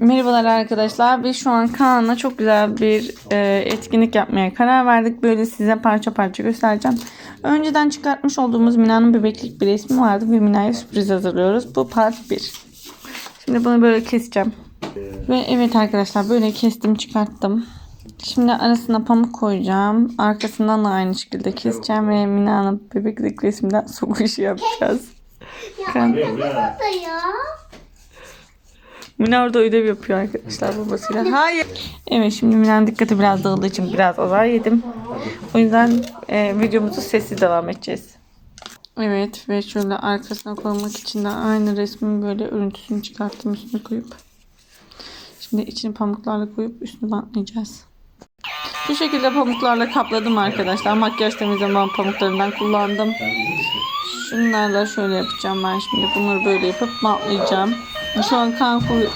Merhabalar arkadaşlar. Biz şu an Kaan'la çok güzel bir e, etkinlik yapmaya karar verdik. Böyle size parça parça göstereceğim. Önceden çıkartmış olduğumuz Mina'nın bebeklik bir resmi vardı ve Mina'ya sürpriz hazırlıyoruz. Bu part 1. Şimdi bunu böyle keseceğim. Ve evet arkadaşlar böyle kestim çıkarttım. Şimdi arasına pamuk koyacağım. Arkasından da aynı şekilde keseceğim ve Mina'nın bebeklik resminden sokuşu yapacağız. Burada ya. Mina orada ödev yapıyor arkadaşlar babasıyla. Hayır. Evet şimdi Mina'nın dikkati biraz dağıldığı için biraz azar yedim. O yüzden e, videomuzu sessiz devam edeceğiz. Evet ve şöyle arkasına koymak için de aynı resmin böyle örüntüsünü çıkarttım üstüne koyup. Şimdi içini pamuklarla koyup üstünü bantlayacağız. Bu şekilde pamuklarla kapladım arkadaşlar. Makyaj temizleme pamuklarından kullandım. Şunlarla şöyle yapacağım ben şimdi. Bunları böyle yapıp bantlayacağım. Şu an kan kuy-